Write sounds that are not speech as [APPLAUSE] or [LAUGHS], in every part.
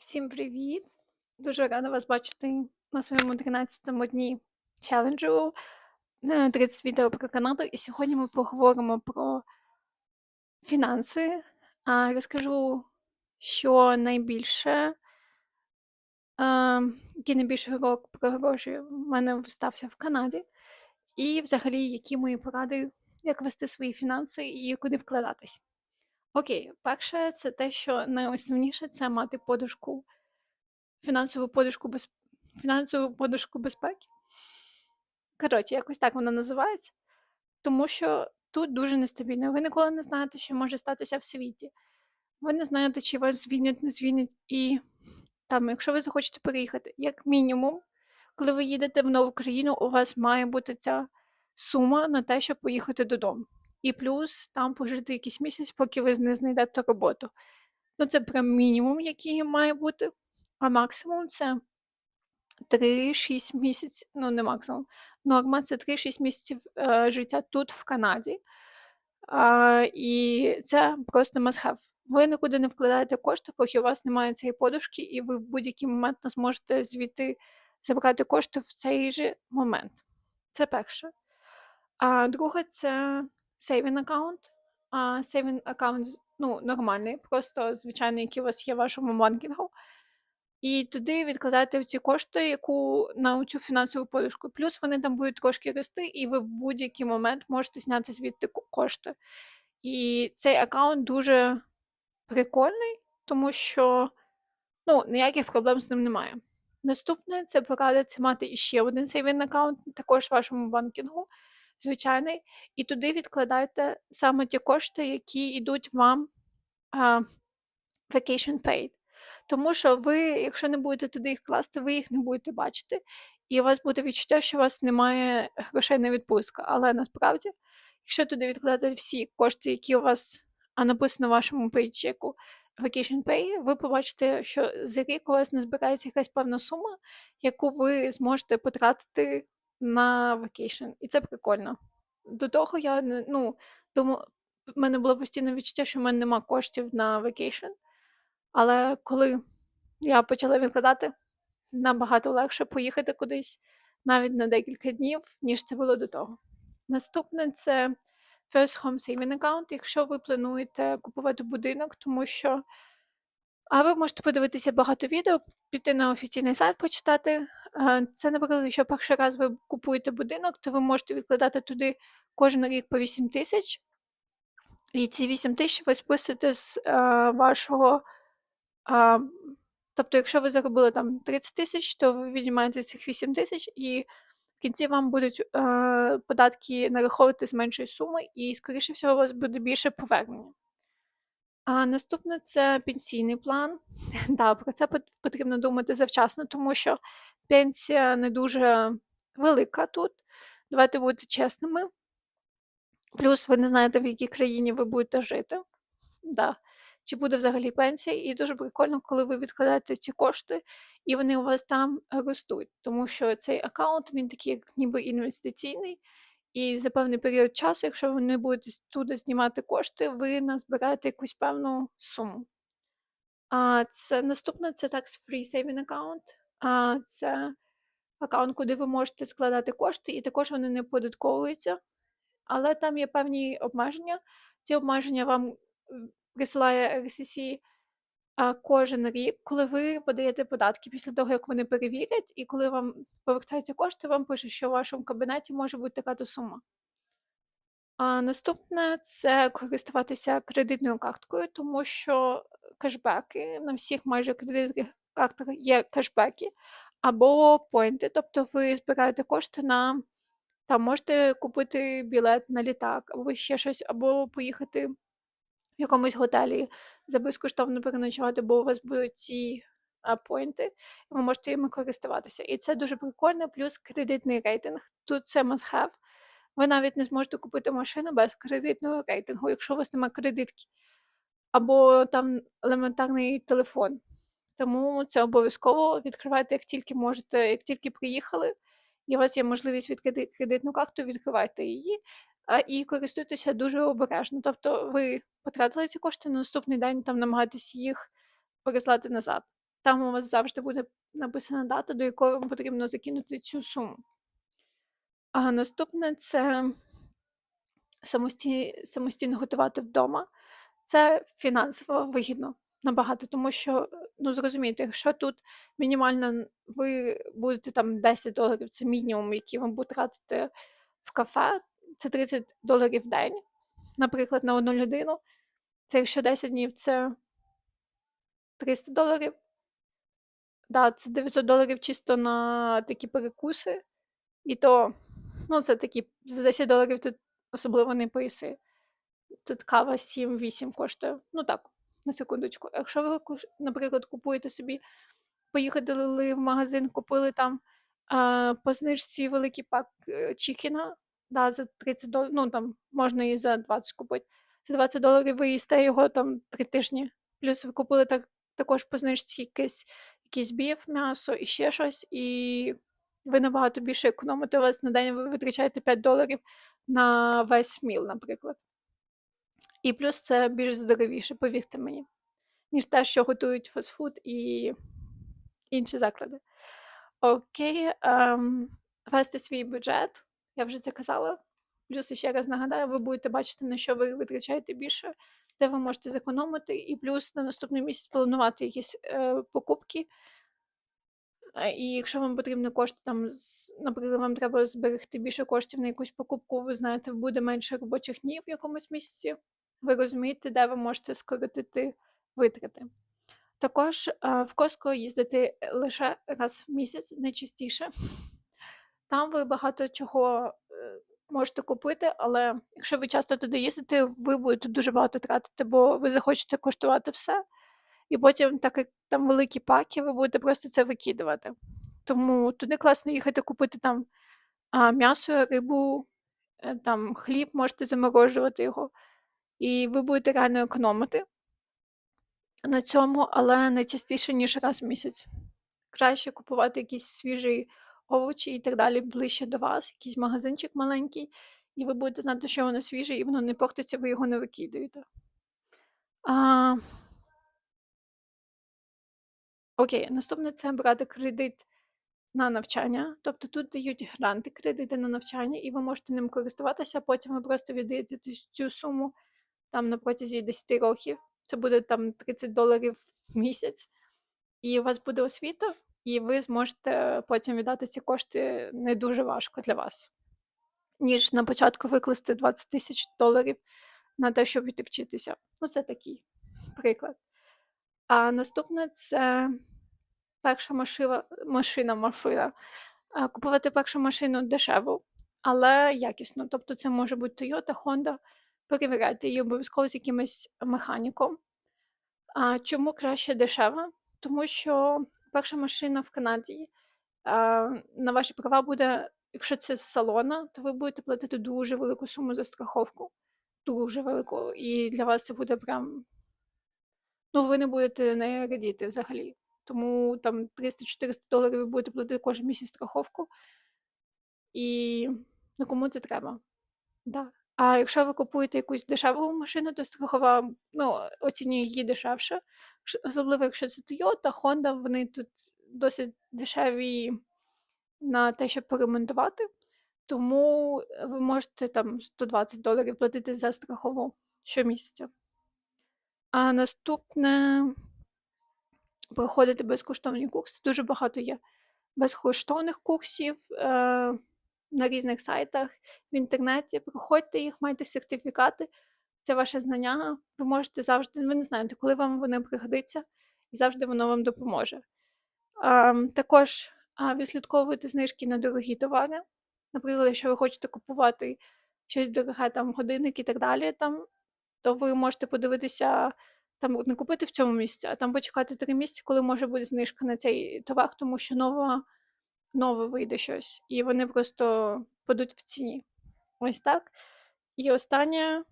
Всім привіт! Дуже рада вас бачити на своєму 13-му дні челенджу е, 30 відео про Канаду. І сьогодні ми поговоримо про фінанси. А, Розкажу, що найбільше, е, який найбільший урок про гроші в мене стався в Канаді, і взагалі, які мої поради, як вести свої фінанси і куди вкладатись. Окей, перше, це те, що найосновніше це мати подушку фінансову подушку без... фінансову подушку безпеки. Коротше, якось так вона називається. Тому що тут дуже нестабільно. Ви ніколи не знаєте, що може статися в світі. Ви не знаєте, чи вас звільнять, не звільнять. І там, якщо ви захочете переїхати, як мінімум, коли ви їдете в нову країну, у вас має бути ця сума на те, щоб поїхати додому. І плюс там пожити якийсь місяць, поки ви не знайдете роботу. Ну, це прям мінімум, який має бути. А максимум це 3-6 місяців, ну не максимум. Норма це 3-6 місяців е, життя тут, в Канаді. А, і це просто must have. Ви нікуди не вкладаєте кошти, поки у вас немає цієї подушки, і ви в будь-який момент не зможете звідти забрати кошти в цей же момент. Це перше. А друге, це saving account. А saving account ну, нормальний, просто звичайний, який у вас є в вашому банкінгу. І туди відкладати ці кошти, яку на цю фінансову подушку. Плюс вони там будуть трошки рости, і ви в будь-який момент можете зняти звідти кошти. І цей аккаунт дуже прикольний, тому що ну, ніяких проблем з ним немає. Наступне це порада це мати іще один сейвін аккаунт, також в вашому банкінгу, звичайний, і туди відкладайте саме ті кошти, які йдуть вам а, vacation paid. Тому що ви, якщо не будете туди їх класти, ви їх не будете бачити, і у вас буде відчуття, що у вас немає грошей на відпустку. Але насправді, якщо туди відкладати всі кошти, які у вас а написано в вашому пейчеку Vacation Pay, ви побачите, що за рік у вас не збирається якась певна сума, яку ви зможете потратити на vacation. І це прикольно. До того я не ну, думала, в мене було постійне відчуття, що в мене нема коштів на vacation. Але коли я почала відкладати, набагато легше поїхати кудись навіть на декілька днів, ніж це було до того. Наступне це First Home Saving Account, якщо ви плануєте купувати будинок, тому що а ви можете подивитися багато відео, піти на офіційний сайт, почитати. Е, Це, наприклад, якщо перший раз ви купуєте будинок, то ви можете відкладати туди кожен рік по 8 тисяч. І ці 8 тисяч ви списуєте з е, вашого. А, тобто, якщо ви заробили там 30 тисяч, то ви віднімаєте цих 8 тисяч, і в кінці вам будуть е, податки нараховувати з меншої суми, і, скоріше всього, у вас буде більше повернення. А наступне це пенсійний план. [LAUGHS] Да, про це потрібно думати завчасно, тому що пенсія не дуже велика тут. Давайте бути чесними. Плюс ви не знаєте, в якій країні ви будете жити. Да. Чи буде взагалі пенсія, і дуже прикольно, коли ви відкладаєте ці кошти, і вони у вас там ростуть. Тому що цей аккаунт, він такий, ніби інвестиційний, і за певний період часу, якщо ви не будете туди знімати кошти, ви назбираєте якусь певну суму. А це наступне це tax free saving account. А це аккаунт, куди ви можете складати кошти, і також вони не податковуються. Але там є певні обмеження. Ці обмеження вам присилає RCC кожен рік, коли ви подаєте податки після того, як вони перевірять, і коли вам повертаються кошти, вам пишуть, що у вашому кабінеті може бути така то сума. А наступне це користуватися кредитною карткою, тому що кешбеки на всіх майже кредитних картах є кешбеки або поінти, тобто ви збираєте кошти на там можете купити білет на літак, або ще щось, або поїхати в якомусь готелі за безкоштовно переночувати, бо у вас будуть ці поінти, і ви можете їми користуватися. І це дуже прикольно, плюс кредитний рейтинг. Тут це must have. Ви навіть не зможете купити машину без кредитного рейтингу, якщо у вас немає кредитки, або там елементарний телефон. Тому це обов'язково відкривайте, як тільки можете, як тільки приїхали, і у вас є можливість відкрити кредитну карту, відкривайте її і користуйтеся дуже обережно. Тобто ви потратили ці кошти на наступний день, там намагайтесь їх переслати назад. Там у вас завжди буде написана дата, до якої вам потрібно закинути цю суму. А наступне це самості... самостійно готувати вдома. Це фінансово вигідно набагато, тому що, ну зрозумійте, якщо тут мінімально ви будете там 10 доларів, це мінімум, який вам буде тратити в кафе, це 30 доларів в день, наприклад, на одну людину. Це якщо 10 днів це 300 доларів. Да, це 900 доларів чисто на такі перекуси. І то, ну, це такі за 10 доларів тут особливо не поїси. Тут кава 7-8 коштує. Ну так, на секундочку. Якщо ви, наприклад, купуєте собі, поїхали в магазин, купили там а, по знижці великий пак е, чікіна, да, за 30 доларів, ну там можна і за 20 купити. За 20 доларів ви їсте його там 3 тижні. Плюс ви купили так, також по знижці якийсь, якийсь біф, м'ясо і ще щось, і ви набагато більше економите. У вас на день ви витрачаєте 5 доларів на весь міл, наприклад. І плюс це більш здоровіше, повірте мені, ніж те, що готують фастфуд і інші заклади. Окей, ем, вести свій бюджет, я вже це казала. Плюс ще раз нагадаю, ви будете бачити, на що ви витрачаєте більше, де ви можете зекономити, і плюс на наступний місяць планувати якісь е, покупки. І якщо вам потрібні кошти, там, наприклад, вам треба зберегти більше коштів на якусь покупку, ви знаєте, буде менше робочих днів в якомусь місяці, ви розумієте, де ви можете скоротити витрати. Також е, в Costco їздити лише раз в місяць, не частіше. Там ви багато чого е, можете купити, але якщо ви часто туди їздите, ви будете дуже багато тратити, бо ви захочете коштувати все. І потім, так як там великі паки, ви будете просто це викидувати. Тому туди класно їхати купити там м'ясо, рибу, е, там хліб, можете заморожувати його. І ви будете реально економити на цьому, але не частіше, ніж раз в місяць. Краще купувати якісь свіжі овочі і так далі ближче до вас, якийсь магазинчик маленький, і ви будете знати, що воно свіже, і воно не портиться, ви його не викидаєте. А... Окей, наступне це брати кредит на навчання. Тобто тут дають гранти, кредити на навчання, і ви можете ним користуватися, потім ви просто віддаєте цю суму там на протязі 10 років. Це буде там 30 доларів в місяць, і у вас буде освіта, і ви зможете потім віддати ці кошти не дуже важко для вас, ніж на початку викласти 20 тисяч доларів на те, щоб іти вчитися. Ну, це такий приклад. А наступне це перша машина, машина, машина. Купувати першу машину дешево, але якісно. Тобто це може бути Toyota, Honda. Перевіряйте її обов'язково з якимось механіком. А чому краще дешева? Тому що перша машина в Канаді на ваші права буде, якщо це з салона, то ви будете платити дуже велику суму за страховку. Дуже велику. І для вас це буде прям. Ну, ви не будете не радіти взагалі. Тому там 300-400 доларів ви будете платити кожен місяць страховку. І ну, кому це треба? Да. А якщо ви купуєте якусь дешеву машину, то страхова ну, оцінює її дешевше. Особливо, якщо це Toyota, Honda, вони тут досить дешеві на те, щоб поремонтувати. Тому ви можете там 120 доларів платити за страхову щомісяця. А наступне проходити безкоштовні курси. Дуже багато є безкоштовних курсів е, на різних сайтах в інтернеті. Проходьте їх, майте сертифікати. Це ваше знання. Ви можете завжди, ви не знаєте, коли вам воно пригодиться, і завжди воно вам допоможе. Також а, відслідковуйте знижки на дорогі товари. Наприклад, якщо ви хочете купувати щось дороге, там годинник і так далі, там, то ви можете подивитися, там не купити в цьому місці, а там почекати три місяці, коли може бути знижка на цей товар, тому що нова, нове вийде щось, і вони просто впадуть в ціні. Ось так. І останнє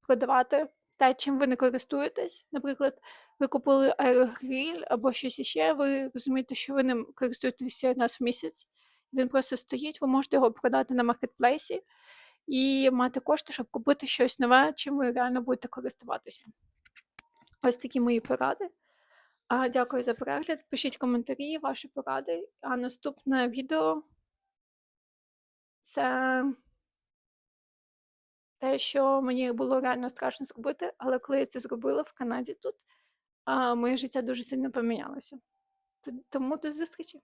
продавати те, чим ви не користуєтесь. Наприклад, ви купили аерогриль або щось іще, ви розумієте, що ви ним користуєтеся раз в місяць. Він просто стоїть, ви можете його продати на маркетплейсі і мати кошти, щоб купити щось нове, чим ви реально будете користуватися. Ось такі мої поради. Дякую за перегляд. Пишіть коментарі, ваші поради. А наступне відео це те, що мені було реально страшно зробити, але коли я це зробила в Канаді тут, моє життя дуже сильно помінялося. Тому до зустрічі!